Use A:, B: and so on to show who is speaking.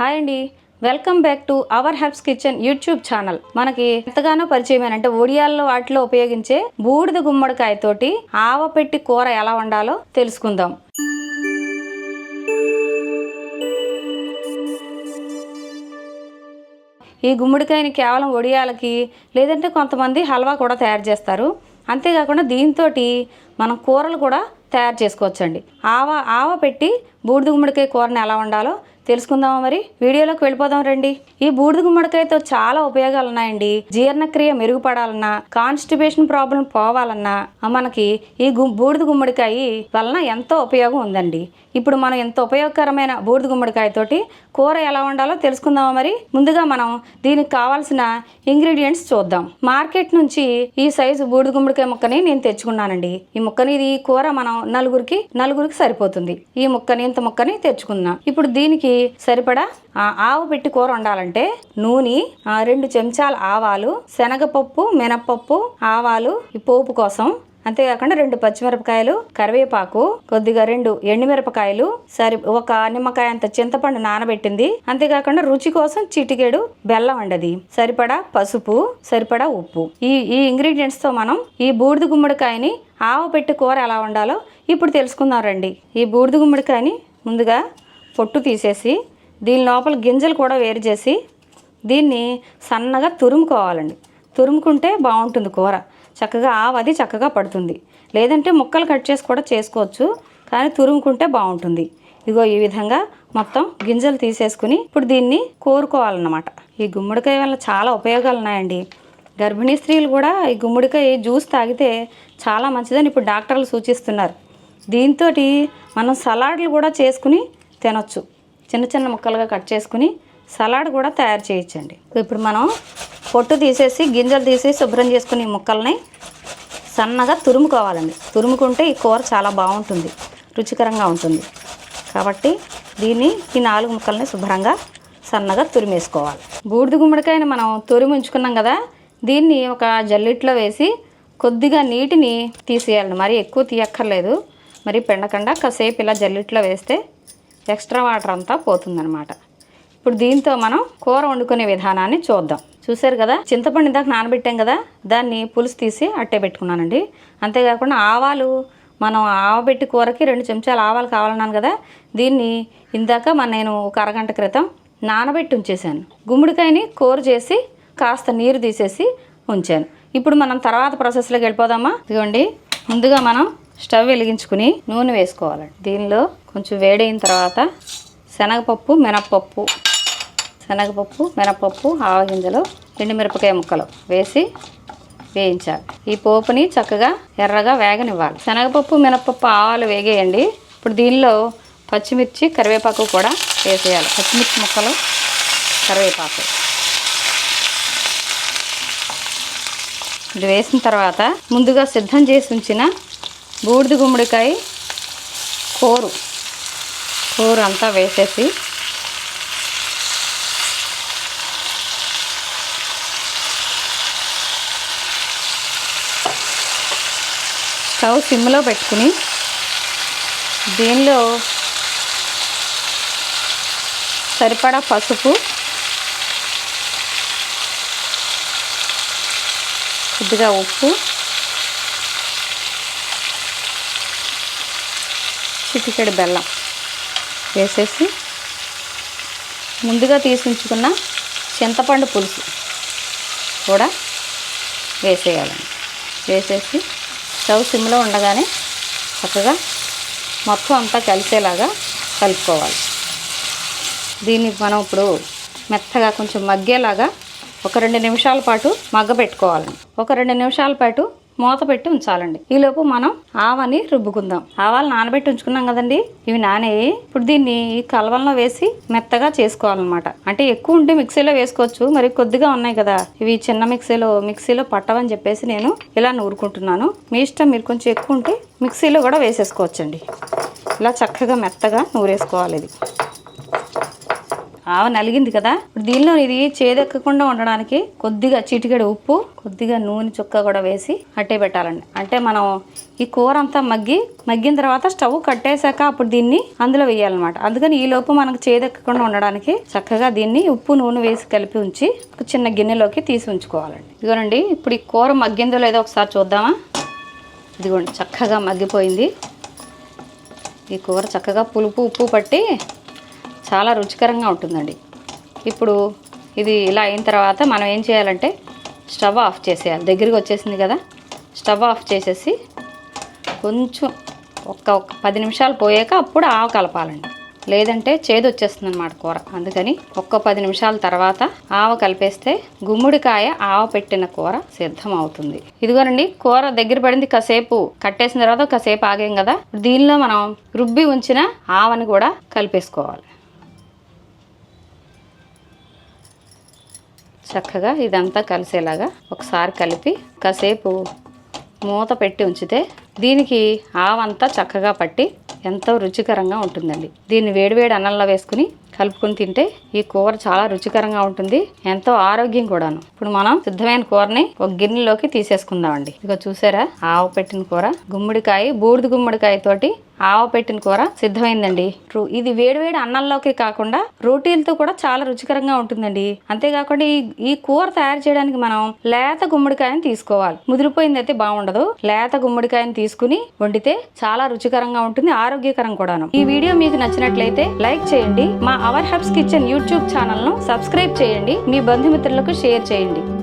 A: Hi అండి. Welcome back to our helps kitchen YouTube channel. మనకి ఎంతగానో పరిచయం అంటే ఒడియాల్లో వాటిలో ఉపయోగించే బూడిద గుమ్మడికాయతోటి ఆవ పెట్టి కూర ఎలా వండాలో తెలుసుకుందాం. ఈ గుమ్మడికాయని కేవలం వడియాలకి లేదంటే కొంతమంది హల్వా కూడా తయారు చేస్తారు. అంతేకాకుండా దీంతో మనం కూరలు కూడా తయారు చేసుకోవచ్చండి. ఆవ ఆవ పెట్టి బూడిద గుమ్మడికాయ కూరని ఎలా వండాలో తెలుసుకుందామా మరి? వీడియోలోకి వెళ్ళిపోదాం రండి. ఈ బూడిద గుమ్మడికాయతో చాలా ఉపయోగాలు ఉన్నాయండి జీర్ణక్రియ మెరుగుపడాలన్నా కాన్స్టిపేషన్ ప్రాబ్లం పోవాలన్నా మనకి ఈ బూడిద గుమ్మడికాయ వలన ఎంతో ఉపయోగం ఉందండి. ఇప్పుడు మనం ఎంత ఉపయోగకరమైన బూడిద గుమ్మడికాయతోటి కూర ఎలా వండాలో తెలుసుకుందామా మరి? ముందుగా మనం దీనికి కావాల్సిన ఇంగ్రీడియంట్స్ చూద్దాం. మార్కెట్ నుంచి ఈ సైజు బూడిద గుమ్మడికాయ ముక్కని నేను తెచ్చుకున్నానండి. ఈ ముక్కని ఇది కూర మనం నలుగురికి నలుగురికి సరిపోతుంది. ఈ ముక్కని ఇంత ముక్కని తెచ్చుకుందాం. ఇప్పుడు దీనికి సరిపడా? ఆవు పెట్టి కూర వండాలంటే నూనె ఆ, రెండు చెంచాల ఆవాలు శనగపప్పు మినప్పప్పు ఆవాలు ఈ పోపు కోసం. అంతేకాకుండా రెండు పచ్చిమిరపకాయలు కరివేపాకు కొద్దిగా రెండు ఎండుమిరపకాయలు సరి ఒక నిమ్మకాయ అంత చింతపండు నానబెట్టింది. అంతేకాకుండా రుచి కోసం చిటికెడు బెల్లం అండది. సరిపడా పసుపు సరిపడా ఉప్పు. ఈ ఈ ఇంగ్రీడియంట్స్తో మనం ఈ బూడిద గుమ్మడికాయని ఆవ పెట్టి కూర ఎలా వండాలో ఇప్పుడు తెలుసుకుందాం రండి. ఈ బూడిద గుమ్మడికాయని ముందుగా పొట్టు తీసేసి దీని లోపల గింజలు కూడా వేరు చేసి దీన్ని సన్నగా తురుముకోవాలండి. తురుముకుంటే బాగుంటుంది కూర. చక్కగా ఆవది చక్కగా పడుతుంది. లేదంటే ముక్కలు కట్ చేసి కూడా చేసుకోవచ్చు కానీ తురుముకుంటే బాగుంటుంది. ఇదిగో ఈ విధంగా మొత్తం గింజలు తీసేసుకుని ఇప్పుడు దీన్ని కోరుకోవాలన్నమాట. ఈ గుమ్మడికాయ వల్ల చాలా ఉపయోగాలు ఉన్నాయండి. గర్భిణీ స్త్రీలు కూడా ఈ గుమ్మడికాయ జ్యూస్ తాగితే చాలా మంచిదని ఇప్పుడు డాక్టర్లు సూచిస్తున్నారు. దీంతో మనం సలాడ్లు కూడా చేసుకుని తినొచ్చు. చిన్న చిన్న ముక్కలుగా కట్ చేసుకుని సలాడ్ కూడా తయారు చేయొచ్చండి ఇప్పుడు మనం పొట్టు తీసేసి గింజలు తీసి శుభ్రం చేసుకుని ఈ ముక్కల్ని సన్నగా తురుముకోవాలండి. తురుముకుంటే ఈ కూర చాలా బాగుంటుంది. రుచికరంగా ఉంటుంది. కాబట్టి దీన్ని ఈ నాలుగు ముక్కల్ని శుభ్రంగా సన్నగా తురిమేసుకోవాలి. బూడిద గుమ్మడికాయని మనం తురిమి ఉంచుకున్నాం కదా దీన్ని ఒక జల్లిట్లో వేసి కొద్దిగా నీటిని తీసేయాలండి. మరి ఎక్కువ తీయక్కర్లేదు. మరి పెండకుండా కాసేపు ఇలా జల్లిట్లో వేస్తే ఎక్స్ట్రా వాటర్ అంతా పోతుందనమాట ఇప్పుడు దీంతో మనం కూర వండుకునే విధానాన్ని చూద్దాం. చూసారు కదా? చింతపండు ఇందాక నానబెట్టాం కదా? దాన్ని పులుసు తీసి అట్టే పెట్టుకున్నానండి. అంతేకాకుండా ఆవాలు మనం ఆవబెట్టి కూరకి రెండు చెంచాలు ఆవాలు కావాలన్నాను కదా? దీన్ని ఇందాక మన నేను ఒక అరగంట క్రితం నానబెట్టి ఉంచేసాను గుమ్మడికాయని కూర చేసి కాస్త నీరు తీసేసి ఉంచాను. ఇప్పుడు మనం తర్వాత ప్రాసెస్లోకి వెళ్ళిపోదామా? ఇదిగోండి. ముందుగా మనం స్టవ్ వెలిగించుకుని నూనె వేసుకోవాలండి. దీనిలో కొంచెం వేడైన తర్వాత శనగపప్పు మినప్పప్పు శనగపప్పు మినపప్పు ఆవగింజలు ఎండుమిరపకాయ ముక్కలు వేసి వేయించాలి. ఈ పోపుని చక్కగా ఎర్రగా వేగనివ్వాలి. శనగపప్పు మినపప్పు ఆవాలు వేగేయండి. ఇప్పుడు దీనిలో పచ్చిమిర్చి కరివేపాకు కూడా వేసేయాలి. పచ్చిమిర్చి ముక్కలు కరివేపాకు. ఇది వేసిన తర్వాత ముందుగా సిద్ధం చేసి ఉంచిన బూడిద గుమ్మడికాయ కూరు. కూర అంతా వేసేసి స్టవ్ సిమ్లో పెట్టుకుని దీనిలో సరిపడా పసుపు కొద్దిగా ఉప్పు చిటికెడు బెల్లం వేసేసి ముందుగా తీసుకున్న చింతపండు పులుసు కూడా వేసేయాలండి. వేసేసి స్టవ్ సిమ్లో ఉండగానే చక్కగా మొత్తం అంతా కలిసేలాగా కలుపుకోవాలి. దీన్ని మనం ఇప్పుడు మెత్తగా కొంచెం మగ్గేలాగా ఒక రెండు నిమిషాల పాటు మగ్గ పెట్టుకోవాలండి ఒక రెండు నిమిషాల పాటు మూత పెట్టి ఉంచాలండి. ఈలోపు మనం ఆవని రుబ్బుకుందాం. ఆవాలు నానబెట్టి ఉంచుకున్నాం కదండి. ఇవి నానేయి. ఇప్పుడు దీన్ని కలవల్లో వేసి మెత్తగా చేసుకోవాలన్నమాట. అంటే ఎక్కువ ఉంటే మిక్సీలో వేసుకోవచ్చు. మరి కొద్దిగా ఉన్నాయి కదా. ఇవి చిన్న మిక్సీలో మిక్సీలో పట్టవని చెప్పేసి నేను ఇలా నూరుకుంటున్నాను. మీ ఇష్టం మీరు కొంచెం ఎక్కువ ఉంటే మిక్సీలో కూడా వేసేసుకోవచ్చండి. ఇలా చక్కగా మెత్తగా నూరేసుకోవాలి ఇది. ఆవ నలిగింది కదా? ఇప్పుడు దీనిలో ఇది చేదెక్కకుండా ఉండడానికి కొద్దిగా చిటికెడు ఉప్పు కొద్దిగా నూనె చుక్క కూడా వేసి అట్టే పెట్టాలండి. అంటే మనం ఈ కూర అంతా మగ్గి మగ్గిన తర్వాత స్టవ్ కట్టేశాక అప్పుడు దీన్ని అందులో వేయాలన్నమాట. అందుకని ఈ లోపు మనకు చేదెక్కకుండా ఉండడానికి చక్కగా దీన్ని ఉప్పు నూనె వేసి కలిపి ఉంచి ఒక చిన్న గిన్నెలోకి తీసి ఉంచుకోవాలండి. ఇదిగోనండి ఇప్పుడు ఈ కూర మగ్గిందో లేదో ఒకసారి చూద్దామా? ఇదిగోండి చక్కగా మగ్గిపోయింది. ఈ కూర చక్కగా పులుపు ఉప్పు పట్టి చాలా రుచికరంగా ఉంటుందండి. ఇప్పుడు ఇది ఇలా అయిన తర్వాత మనం ఏం చేయాలంటే స్టవ్ ఆఫ్ చేసేయాలి. దగ్గరికి వచ్చేసింది కదా స్టవ్ ఆఫ్ చేసేసి కొంచెం ఒక్క ఒక్క పది నిమిషాలు పోయాక అప్పుడు ఆవ కలపాలండి. లేదంటే చేదు వచ్చేస్తుంది అనమాట కూర. అందుకని ఒక్క పది నిమిషాల తర్వాత ఆవ కలిపేస్తే గుమ్మడికాయ ఆవ పెట్టిన కూర సిద్ధం అవుతుంది ఇదిగోనండి కూర దగ్గర పడింది కాసేపు. కట్టేసిన తర్వాత కాసేపు ఆగాం కదా. దీనిలో మనం రుబ్బి ఉంచిన ఆవని కూడా కలిపేసుకోవాలి. చక్కగా ఇదంతా కలిసేలాగా ఒకసారి కలిపి కాసేపు మూత పెట్టి ఉంచితే దీనికి ఆవంతా చక్కగా పట్టి ఎంతో రుచికరంగా ఉంటుందండి. దీన్ని వేడివేడి అన్నంలో వేసుకుని కలుపుకొని తింటే ఈ కూర చాలా రుచికరంగా ఉంటుంది ఎంతో ఆరోగ్యం కూడాను. ఇప్పుడు మనం సిద్ధమైన కూరని ఒక గిన్నెలోకి తీసేసుకుందామండి. ఇక చూసారా? ఆవు పెట్టిన కూర. గుమ్మడికాయ బూడిద గుమ్మడికాయ తోటి ఆవ పెట్టిన కూర సిద్ధమైందండి. ఇది వేడివేడి అన్నంలోకి కాకుండా రోటీలతో కూడా చాలా రుచికరంగా ఉంటుందండి. అంతేకాకుండా ఈ ఈ కూర తయారు చేయడానికి మనం లేత గుమ్మడికాయని తీసుకోవాలి. ముదిరిపోయింది అయితే బాగుండదు. లేత గుమ్మడికాయని తీసుకుని వండితే చాలా రుచికరంగా ఉంటుంది ఆరోగ్యకరం కూడాను. ఈ వీడియో మీకు నచ్చినట్లయితే లైక్ చేయండి. మా అవర్ హబ్స్ కిచెన్ యూట్యూబ్ ఛానల్ను సబ్స్క్రైబ్ చేయండి. మీ బంధుమిత్రులకు షేర్ చేయండి.